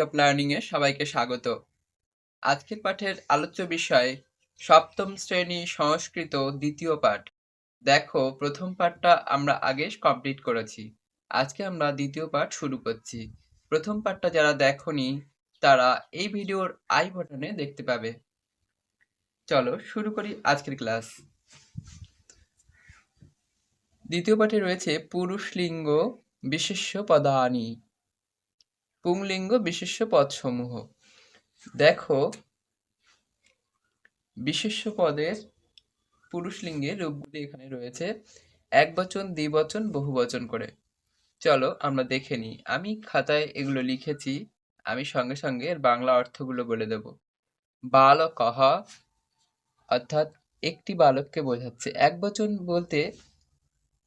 Of learning এ সবাইকে স্বাগত। আজকের পাঠের আলোচ্য বিষয়, সপ্তম শ্রেণি সংস্কৃত দ্বিতীয় পাঠ। দেখো, প্রথম পাঠটা আমরা আগে কমপ্লিট করেছি। আজকে আমরা দ্বিতীয় পাঠ শুরু করছি। প্রথম পাঠটা যারা দেখোনি, তারা এই ভিডিওর আই বাটনে দেখতে পাবে। চলো, শুরু করি আজকের ক্লাস। দ্বিতীয় পাঠে রয়েছে পুরুষ লিঙ্গ বিশেষ্য পদানি। পুংলিঙ্গ বিশেষ্য পদসমূহ। দেখো, বিশেষ্য পদের পুরুষলিঙ্গের রূপগুলি এখানে রয়েছে। এক বচন দ্বিবচন বহু বচন করে। চলো আমরা দেখে নিই। আমি খাতায় এগুলো লিখেছি, আমি সঙ্গে সঙ্গে এর বাংলা অর্থগুলো বলে দেব। বালকহ অর্থাৎ একটি বালককে বোঝাচ্ছে। এক বচন বলতে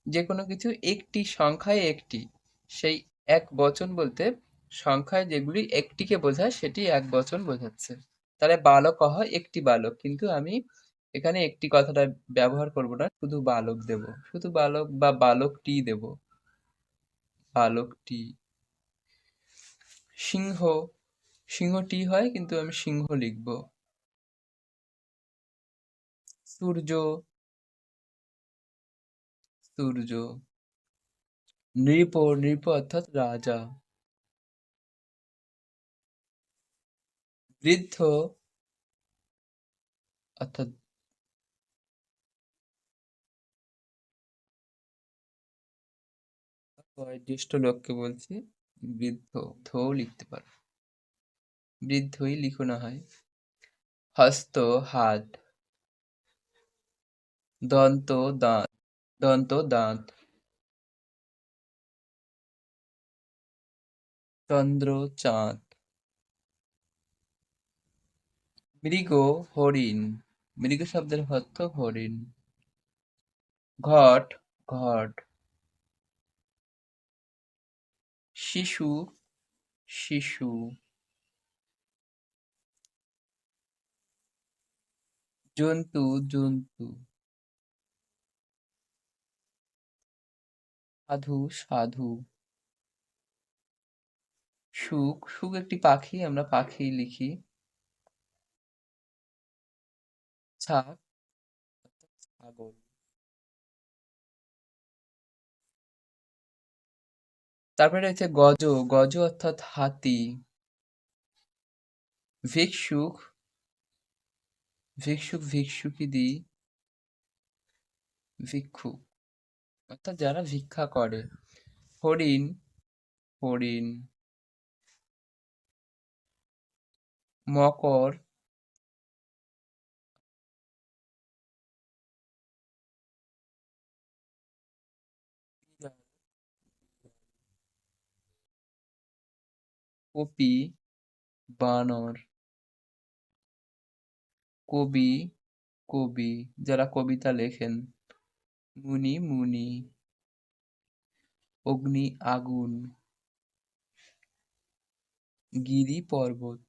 যে কোনো কিছু, একটি সংখ্যায় একটি। সেই এক বচন বলতে সংখ্যায় যেগুলি একটিকে বোঝায়, সেটি এক বচন বোঝাচ্ছে। তাহলে বালক হয় একটি বালক। কিন্তু আমি এখানে একটি কথাটা ব্যবহার করব না, শুধু বালক দেব। শুধু বালক বা বালকটি দেব। বালকটি। সিংহ। সিংহটি হয়, কিন্তু আমি সিংহ লিখব। সূর্য। সূর্য। নৃপ নৃপ অর্থাৎ রাজা। বৃদ্ধ অর্থাৎ বয়োজ্যেষ্ঠ লোককে বলছি, বৃদ্ধ ধৌ লিখতে পারো। বৃদ্ধই লিখো না হয়, হস্ত হাত দন্ত দাঁত দন্ত দাঁত, চন্দ্র চাঁদ। মৃগ হরিণ, মৃগ শব্দের অর্থ হরিণ। ঘট ঘট। শিশু শিশু। জন্তু জন্তু। সাধু সাধু। সুখ সুখ একটি পাখি, আমরা পাখি লিখি। ছাগ ছাগল। তারপরে রয়েছে গজ গজ অর্থাৎ হাতি। ভিক্ষুক ভিক্ষুক ভিক্ষুকি দি ভিক্ষুক, অর্থাৎ যারা ভিক্ষা করে। হরিণ হরিণ। মকর কপি বানর। কবি কবি, যারা কবিতা লেখেন। মুনি মুনি। অগ্নি, আগুন। গিরি, পর্বত।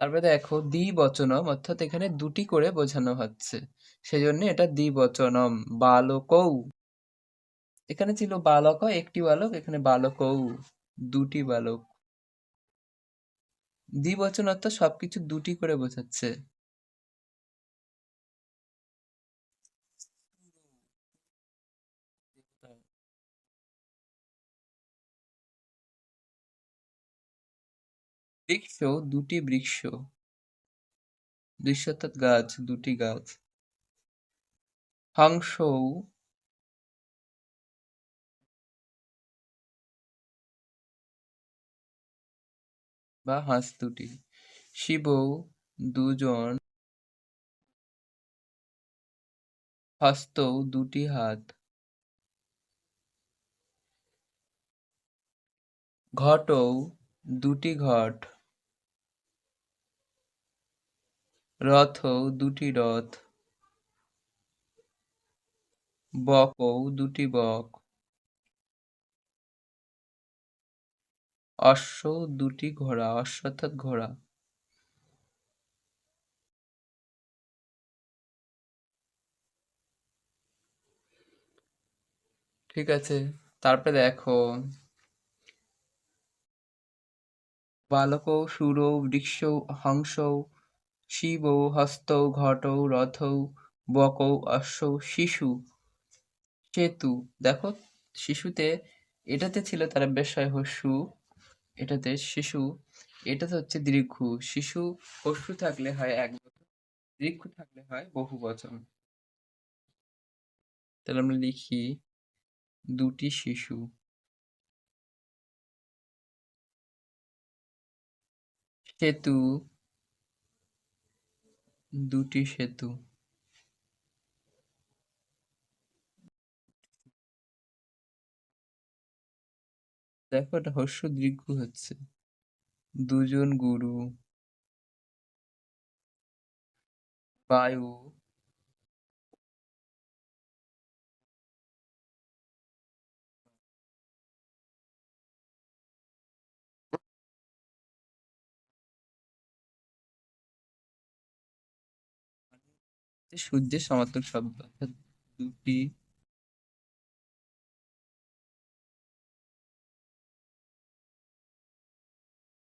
তারপরে দেখো, দ্বিবচনম, অর্থাৎ এখানে দুটি করে বোঝানো হচ্ছে। সেজন্য এটা দ্বিবচনম, বালকৌ। এখানে ছিল বালক একটি বালক, এখানে বালকৌ দুটি বালক। দ্বিবচন অর্থাৎ সবকিছু দুটি করে বোঝাচ্ছে। বৃক্ষ দুটি বৃক্ষ। বৃক্ষ অর্থাৎ গাছ দুটি গাছ। হংস বা হাঁস দুটি। শিব দুজন। হস্ত দুটি হাত। ঘটৌ দুটি ঘট। রথ দুটি রথ। বকৌ দুটি বক। অশ্ব দুটি ঘোড়া, অশ্ব অর্থাৎ ঘোড়া। ঠিক আছে, তারপরে দেখো। বালকৌ, সুর বৃক্ষ হংস, শিব, হস্ত, ঘট, রথ, বকৌ, অশ্ব, শিশু, সেতু। দেখো, শিশুতে এটাতে ছিল তারা বেশয় হস্যু এটাতে শিশু, এটাতে হচ্ছে দীর্ঘ। শিশু পশু থাকলে হয় এক বছর, দীর্ঘ থাকলে হয় বহু বচন তাহলে আমরা লিখি, দুটি শিশু। সেতু, দুটি সেতু। দেখো এটা হস্য দীর্ঘ হচ্ছে। দুজন গুরু। বায়ু। সূর্যের সমার্থক শব্দ। দুটি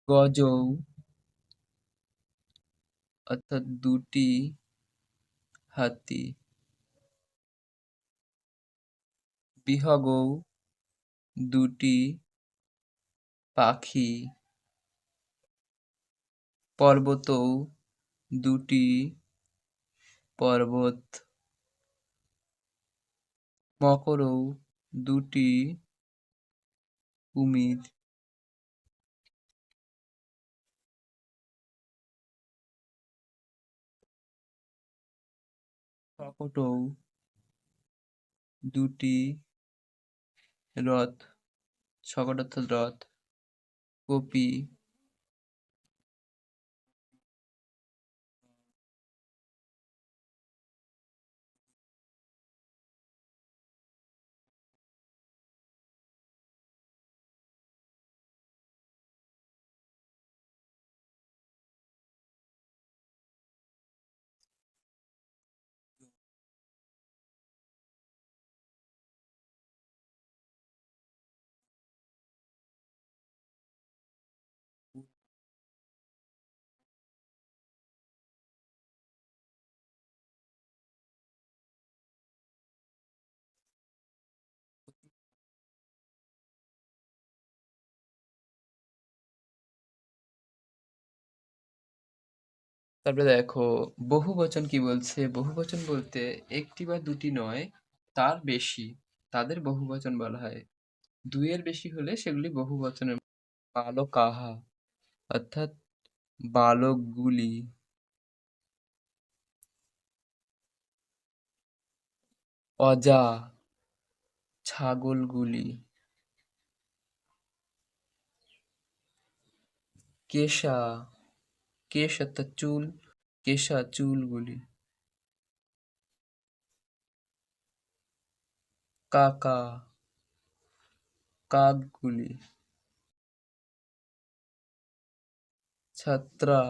গজৌ অর্থাৎ দুটি হাতি। বিহগৌ দুটি পাখি। পর্বতৌ দুটি পর্বত। মকরৌ দুটি কুমির। শকটৌ দুটি রথ শকট অর্থাৎ রথ কপি তারপরে দেখো, বহু বচন কি বলছে? বহু বচন বলতে একটি বা দুটি নয়, তার বেশি, তাদের বহু বচন বলা হয়। দুইয়ের বেশি হলে সেগুলি বহু বচনের বালকাহা, অর্থাৎ বালকগুলি। অজা, ছাগলগুলি। কেশা কেশ অর্থাৎ চুল কেশা চুলগুলি। কাকা কাকগুলি। ছাত্রা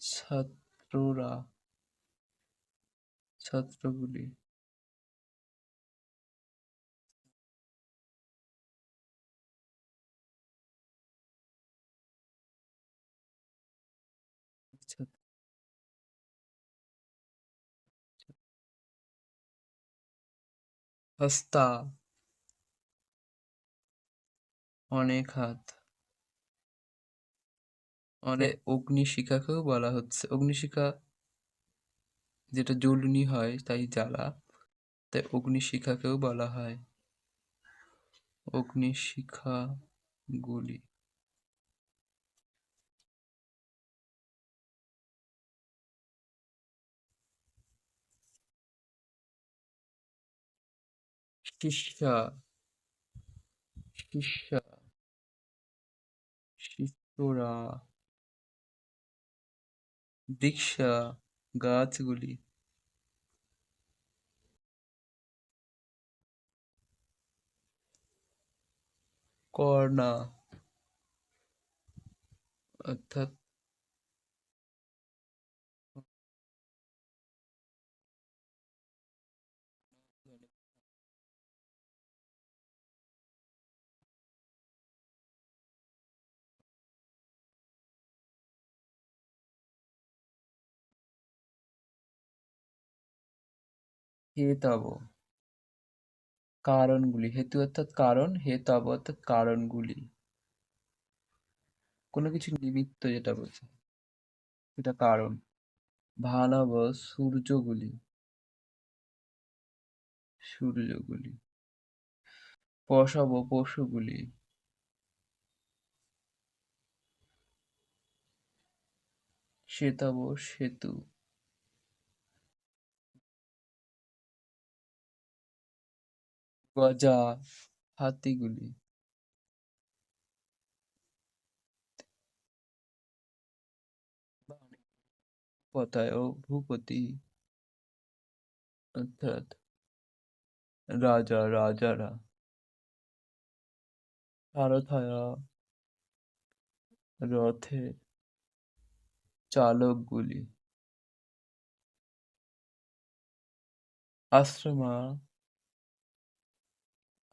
ছাত্ররা ছাত্রগুলি। হস্তা অনেক হাত। অনেক অগ্নিশিখাকেও বলা হচ্ছে। অগ্নিশিখা যেটা জ্বলুনি হয় তাই জ্বালা। তাই অগ্নিশিখাকেও বলা হয়। অগ্নিশিখা গুলি শিষ্যা শিষ্যা শিষ্যরা বৃক্ষা গাছগুলি। কর্ণা অর্থাৎ হেতব কারণগুলি, হেতু অর্থাৎ কারণ হেতব অর্থাৎ কারণগুলি। কোনো কিছু নিমিত্ত যেটা বোঝে সেটা কারণ। ভানব সূর্যগুলি। সূর্যগুলি। পশব পশুগুলি। শ্বেতাব সেতু। গজা হাতিগুলি। পতায় ও ভূপতি অর্থাৎ রাজা রাজারা। সারথায়া রথের চালকগুলি। আশ্রমা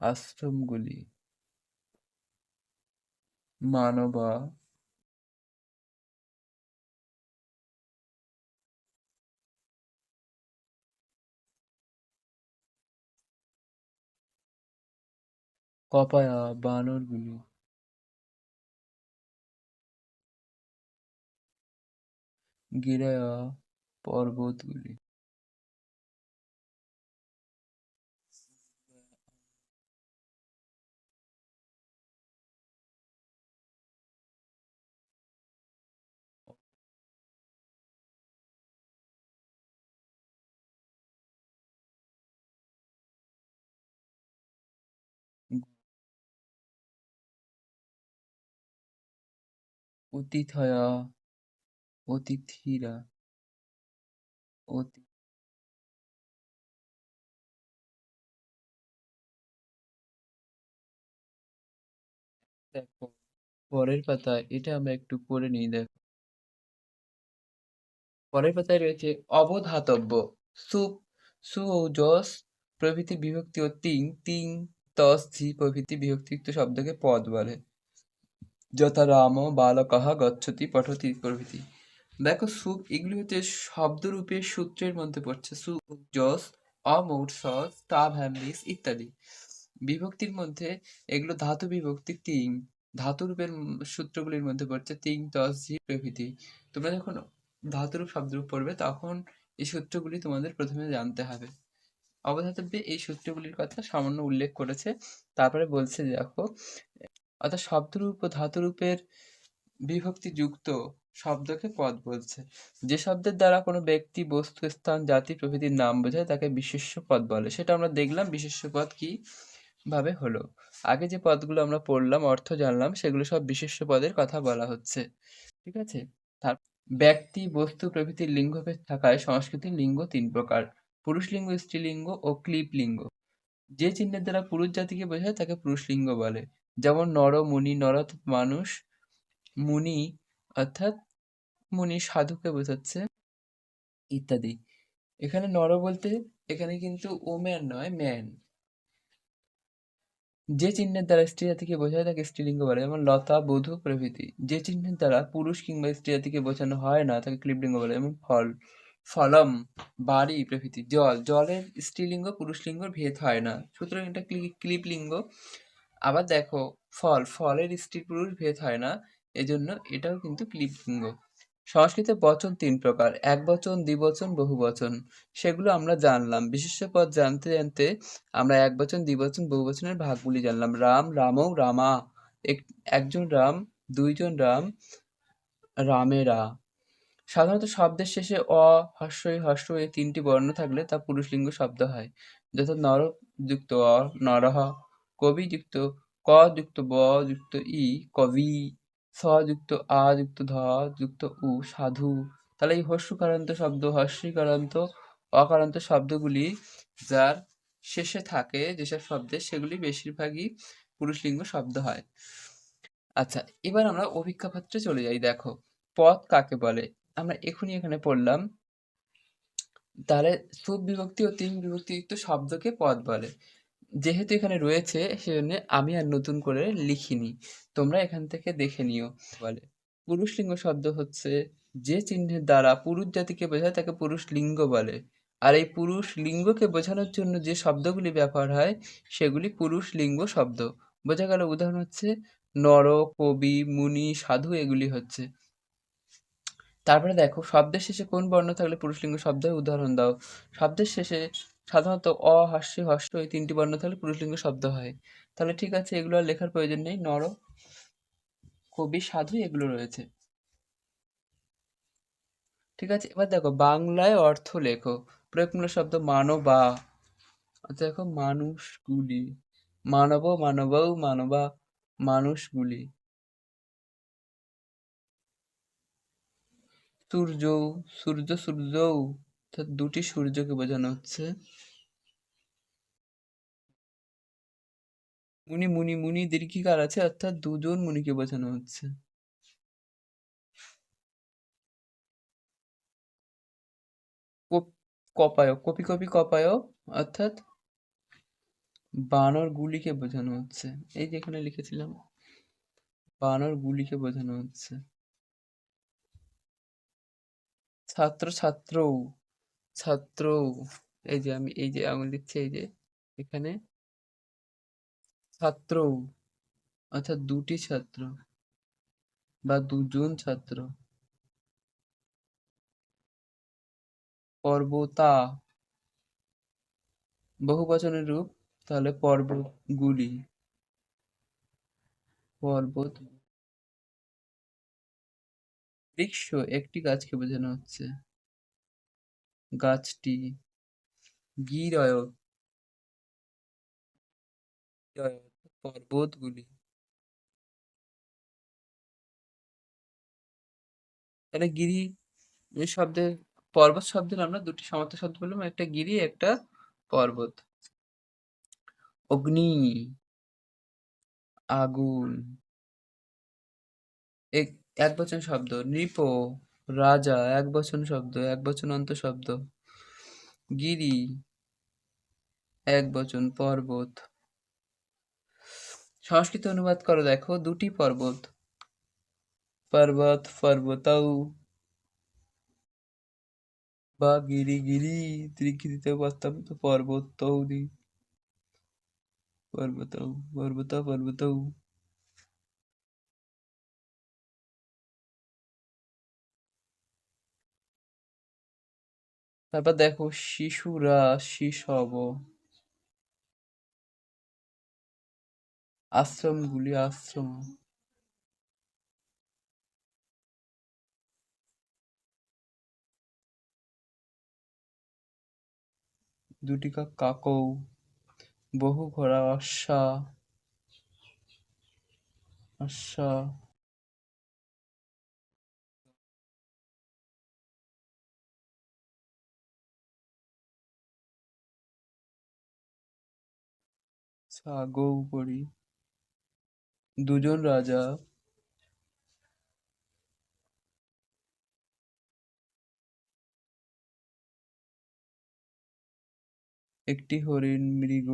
আশ্রমগুলি মানবা কপায়া বানরগুলি গিরায়া পর্বতগুলি। অতিথয়া, অতিথিরা, অতি দেখো, পরের পাতায় এটা আমরা একটু পড়ে নিই, দেখো। পরের পাতায় রয়েছে অবধাতব্য। সুপ যশ প্রভৃতি বিভক্তি ও তিং তিং, তস ঝি প্রভৃতি বিভক্তিযুক্ত শব্দকে পদ বলে। যথা রাম বালকহ গচ্ছতি পঠতি প্রভৃতি দেখো সুপ এগুলি হচ্ছে শব্দরূপে সূত্রের মধ্যে পড়ছে। সু যস অমৌট সস তাভ ইত্যাদি। বিভক্তির মধ্যে এগুলো ধাতু বিভক্তি তিং ধাতুরূপের সূত্রগুলির মধ্যে পড়ছে তিন, তস ঝি প্রভৃতি। তোমরা যখন ধাতুরূপ, শব্দরূপ পড়বে, তখন এই সূত্রগুলি তোমাদের প্রথমে জানতে হবে। অবধাতব্যে এই সূত্রগুলির কথা সামান্য উল্লেখ করেছে। তারপরে বলছে, দেখো অর্থাৎ শব্দরূপ ও ধাতুরূপের বিভক্তি যুক্ত শব্দকে পদ বলছে। যে শব্দের দ্বারা কোনো ব্যক্তি, বস্তু, স্থান, জাতি, প্রভৃতির নাম বোঝায়, তাকে বিশেষ্য পদ বলে। সেটা আমরা দেখলাম বিশেষ্য পদ কি ভাবে হলো। আগে যে পদগুলো আমরা পড়লাম, অর্থ জানলাম, সেগুলো সব বিশেষ্য পদের কথা বলা হচ্ছে। ঠিক আছে? তার ব্যক্তি, বস্তু প্রভৃতির লিঙ্গভেদ থাকায় সংস্কৃতির লিঙ্গ তিন প্রকার। পুরুষ লিঙ্গ স্ত্রীলিঙ্গ ও ক্লিপ লিঙ্গ। যে চিহ্নের দ্বারা পুরুষ জাতিকে বোঝায়, তাকে পুরুষ লিঙ্গ বলে। যেমন নর, মুনি নর অর্থাৎ মানুষ, মুনি অর্থাৎ মুনি সাধুকে বোঝাচ্ছে, ইত্যাদি। এখানে নর বলতে এখানে কিন্তু ওম্যান নয় ম্যান যে চিহ্নের দ্বারা স্ত্রী জাতিকে বোঝায় তাকে স্ত্রীলিঙ্গ বলে, যেমন লতা, বধূ প্রভৃতি। যে চিহ্নের দ্বারা পুরুষ কিংবা স্ত্রী জাতিকে বোঝানো হয় না, তাকে ক্লিবলিঙ্গ বলে, যেমন ফল, ফলম, বাড়ি প্রভৃতি, জল। জলের স্ত্রীলিঙ্গ পুরুষলিঙ্গর ভেদ হয় না। সুতরাং এটা ক্লিপলিঙ্গ। আবার দেখো, ফল, ফলের স্ত্রী পুরুষ ভেদ হয় না, এজন্য এটাও কিন্তু ক্লিপলিঙ্গ সংস্কৃতে বচন তিন প্রকার, এক বচন দ্বিবচন বহু বচন, সেগুলো আমরা জানলাম। বিশেষ্য পদ জানতে জানতে আমরা এক বচন দ্বিবচন বহু বচনের ভাগগুলি জানলাম। রাম রামৌ রামা, এক, একজন রাম, দুইজন রাম, রামেরা। সাধারণত শব্দের শেষে অ, হস্যই হস্য এই তিনটি বর্ণ থাকলে তা পুরুষলিঙ্গ শব্দ হয়, যথা নর যুক্ত অ, নরহ কবি যুক্ত ক যুক্ত ব যুক্ত ই কবি স যুক্ত আ যুক্ত ধ যুক্ত উ, সাধু। তাহলে এই হস্যকারান্ত শব্দ হস্যকারান্ত অকারান্ত শব্দগুলি যার শেষে থাকে যেসব শব্দে সেগুলি বেশিরভাগই পুরুষলিঙ্গ শব্দ হয়। আচ্ছা এবার আমরা অভিজ্ঞাপাত্রে চলে যাই, দেখো। পদ কাকে বলে? আমরা এখনই এখানে পড়লাম। তাহলে সুব বিভক্তি ও তিন বিভক্তিযুক্ত শব্দকে পদ বলে। যেহেতু এখানে রয়েছে, সেজন্য আমি আর নতুন করে লিখিনি। তোমরা এখান থেকে দেখে নিও। বলে, পুরুষ লিঙ্গ শব্দ হচ্ছে যে চিহ্নের দ্বারা পুরুষ জাতিকে বোঝায় তাকে পুরুষ লিঙ্গ বলে। আর এই পুরুষ লিঙ্গকে বোঝানোর জন্য যে শব্দগুলি ব্যবহার হয়, সেগুলি পুরুষ লিঙ্গ শব্দ। বোঝা গেল উদাহরণ হচ্ছে নর কবি, মুনি, সাধু এগুলি হচ্ছে। তারপরে দেখো, শব্দের শেষে কোন বর্ণ থাকলে পুরুষলিঙ্গ শব্দ হয় উদাহরণ দাও। শব্দের শেষে সাধারণত অ হাস্য হস্য এই তিনটি বর্ণ থাকলে পুরুষলিঙ্গ শব্দ হয়। তাহলে ঠিক আছে, এগুলো আর লেখার প্রয়োজন নেই। নর, কবি, সাধু এগুলো রয়েছে। ঠিক আছে, এবার দেখো, বাংলায় অর্থ লেখো। প্রয়োগমূলক শব্দ মানবা। আচ্ছা দেখো, মানুষগুলি। মানব মানবৌ মানবা, মানুষগুলি। সূর্য সূর্য সূর্যৌ অর্থাৎ দুটি সূর্যকে বোঝানো হচ্ছে। মুনি মুনি মুনি দীর্ঘিকার আছে, অর্থাৎ দুজন মুনিকে বোঝানো হচ্ছে। কপায়, কপি কপি, কপায়, অর্থাৎ বানর গুলিকে বোঝানো হচ্ছে। এই যেখানে লিখেছিলাম, বানর গুলিকে বোঝানো হচ্ছে। ছাত্র ছাত্র ছাত্র এই যে আমি, এই যে আঙুল দিচ্ছি, এই যে এখানে ছাত্র অর্থাৎ দুটি ছাত্র বা দুজন ছাত্র। পর্বতা বহু বচনের রূপ, তাহলে পর্বতগুলি। পর্বত বৃক্ষ, একটি গাছকে বোঝানো হচ্ছে। গাছটি গিরয় পর্বতগুলি। তাহলে গিরি এই শব্দের, পর্বত শব্দের আমরা দুটি সমার্থক শব্দ বললাম, একটা গিরি, একটা পর্বত। অগ্নি, আগুন, এক এক বচন শব্দ, নৃপ রাজা, এক বচন শব্দ, এক বচন অন্ত শব্দ। গিরি, এক বচন পর্বত। সংস্কৃত অনুবাদ করো, দেখো, দুটি পর্বত। পর্বত পর্বতাও বা গিরি গিরি ত্রিকি দিতে পারতাম তো পর্বত তৌদি পর্বতাও পর্বত। পর্বতাও তারপর দেখো শিশুরা শিশব আশ্রমগুলি আশ্রম। দুটি কাক বহু ঘোড়া অশ্বা অশ্বা পড়ি দুজন রাজা একটি হরিণ মৃগ,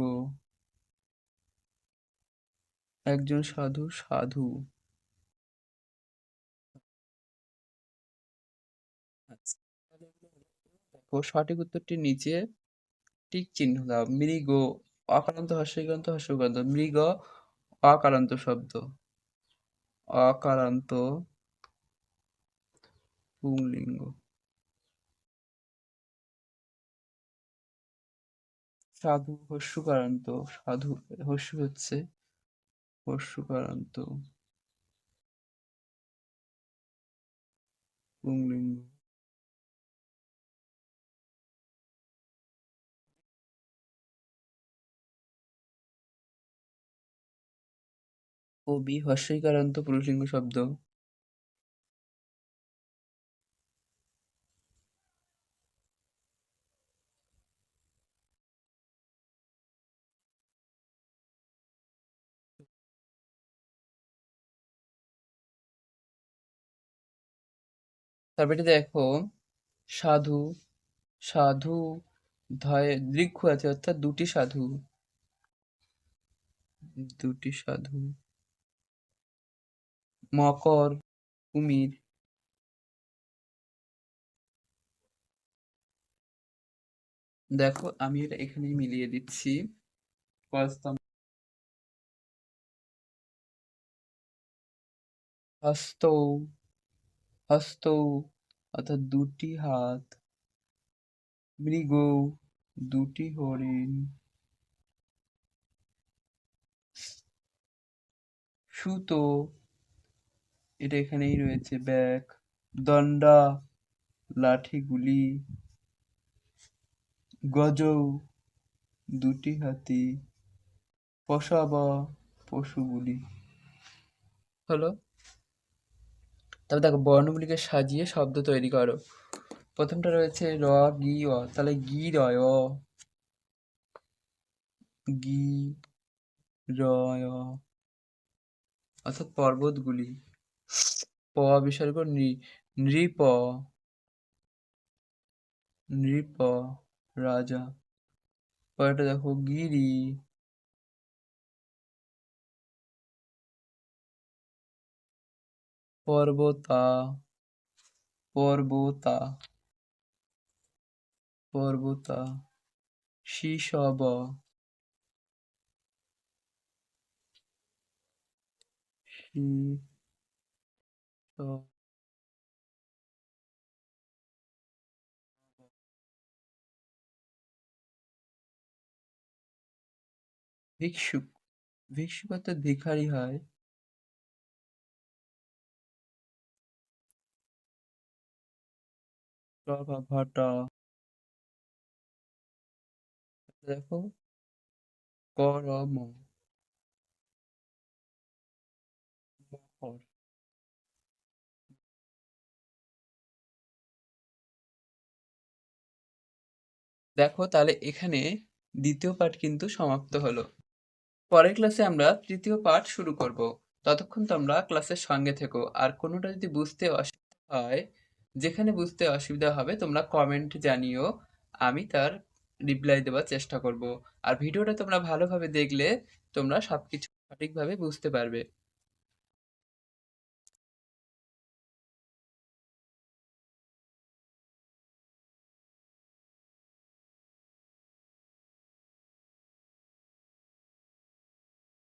একজন সাধু সাধু। সঠিক উত্তরটি নিচে টিক চিহ্ন দাও, মৃগ। অকারান্ত হর্ষিকান্ত হর্ষকান্ত মৃগ অকারান্ত শব্দ। অকারান্ত পুংলিঙ্গ। সাধু, হস্যকারান্ত। সাধু, হস্য হচ্ছে হস্যকারান্ত। পুংলিঙ্গ। কবি হস্যইকারান্ত পুরুষলিঙ্গ শব্দ। তারপরে দেখো, সাধু সাধু ধয় দীর্ঘ আছে, অর্থাৎ দুটি সাধু। দুটি সাধু। মকর, কুমির। দেখো, আমি এটা এখানেই মিলিয়ে দিচ্ছি। হস্ত হস্ত, অর্থাৎ দুটি হাত। মৃগ, দুটি হরিণ। সুতো এটা এখানেই রয়েছে, ব্যাগ, দণ্ডা, লাঠিগুলি গজৌ দুটি হাতি, পশাবা, পশুগুলি। হলো? তারপর দেখো, বর্ণগুলিকে সাজিয়ে শব্দ তৈরি করো। প্রথমটা রয়েছে র, গি, অ। তাহলে গি, রয়, অ। গি, রয় অর্থাৎ পর্বতগুলি। প বিসর্গ নৃ নৃপ নৃপ রাজা। পরেরটা দেখো গিরি। পর্বতা পর্বতা পর্বতা। শিশব শি ভিক্ষুক ভিক্ষুক অর্থাৎ ভিখারি হয়। প্রভা ঘটা। দেখো করম। মকর দেখো তাহলে এখানে দ্বিতীয় পাঠ কিন্তু সমাপ্ত হলো। পরের ক্লাসে আমরা তৃতীয় পাঠ শুরু করব। ততক্ষণ তোমরা ক্লাসের সঙ্গে থেকো। আর কোনোটা যদি বুঝতে অসুবিধা হয়, যেখানে বুঝতে অসুবিধা হবে, তোমরা কমেন্ট জানিও। আমি তার রিপ্লাই দেওয়ার চেষ্টা করব। আর ভিডিওটা তোমরা ভালোভাবে দেখলে, তোমরা সবকিছু সঠিকভাবে বুঝতে পারবে।